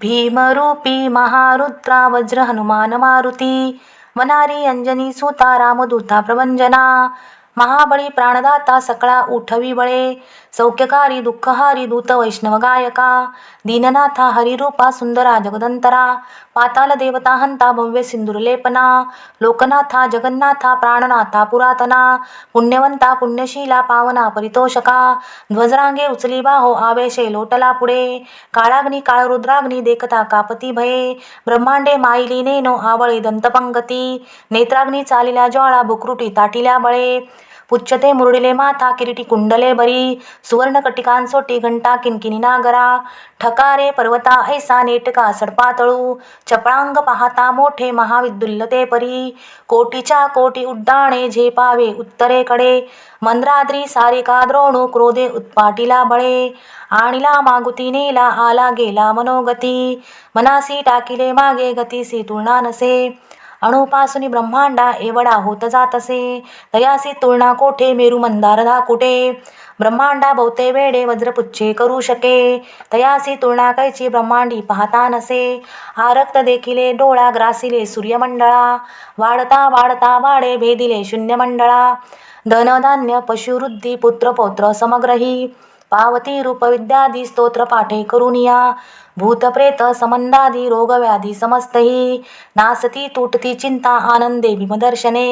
भीमरूपी महारुद्रा वज्र हनुमान मारुती वनारी अंजनी सुता रामदूता प्रभंजना महाबळी प्राणदाता सकळा उठवी बळे. सौख्यकारी दुःखहारी दूत वैष्णव गायका. दीननाथा हरिरूपा सुंदरा जगदंतरा. पाताल देवता हंता भव्य सिंदूरलेपना लोकनाथा जगन्नाथा प्राणनाथा पुरातना. पुण्यवंता पुण्यशीला पावना परितोषका. ध्वजरांगे उचली बाहो आवेशे लोटला पुढे. काळाग्नी काळरुद्राग्नी देखता कापती भये. ब्रह्मांडे माईली नेनो आवळी दंतपंगती. नेत्राग्नी चालिल्या ज्वाळा बुकरुटी ताटिल्या बळे. पुच्छते मुरडिले माथा किरीटी कुंडले बरी सुवर्ण कटिकांसोटी घंटा किनकिनी नागरा ठकारे पर्वता ऐसा नेटका सडपातळू चपळांग पाहता मोठे महाविद्युल्लते परी कोटीच्या कोटी उड्डाणे झेपावे उत्तरेकडे मंद्राद्री सारिका द्रोणू क्रोधे उत्पाटीला बळे आणिला मागुती नेला आला गेला मनोगती मनासी टाकिले मागे गतीसी तुलना नसे अणुपासुनी ब्रह्मांडा एवढा होत जात असे तयासी तुलना कोठे मेरू मंदार धाकुटे ब्रह्मांडा बहुते वेडे वज्रपुच्छे करू शके. तयासी तुलना कैची ब्रह्मांडी पाहता नसे. आरक्त देखिले डोळा ग्रासिले सूर्यमंडळा. वाढता वाढता वाढे भेदिले शून्यमंडळा. धनधान्य पशुवृद्धी पुत्रपौत्र समग्रही. पावती रूपविद्यादी स्तोत्र पाठे करुनिया भूतप्रेत समंदादी रोगव्याधी समस्तही नासती तुटती चिंता आनंदे भीमदर्शने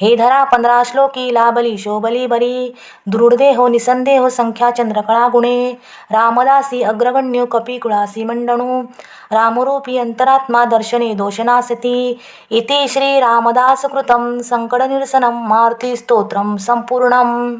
हे धरा पंधरा श्लोकी लाभली शोभली बरी दृढदेहो निसंदेहो संख्या चंद्रकळा गुणे रामदासी अग्रगण्यो कपिकुळासी मंडणू। रामरूपी अंतरात्मा दर्शने दोषनासती। इति श्री रामदासकृतं संकडनिरसनं मारुती संपूर्णम्।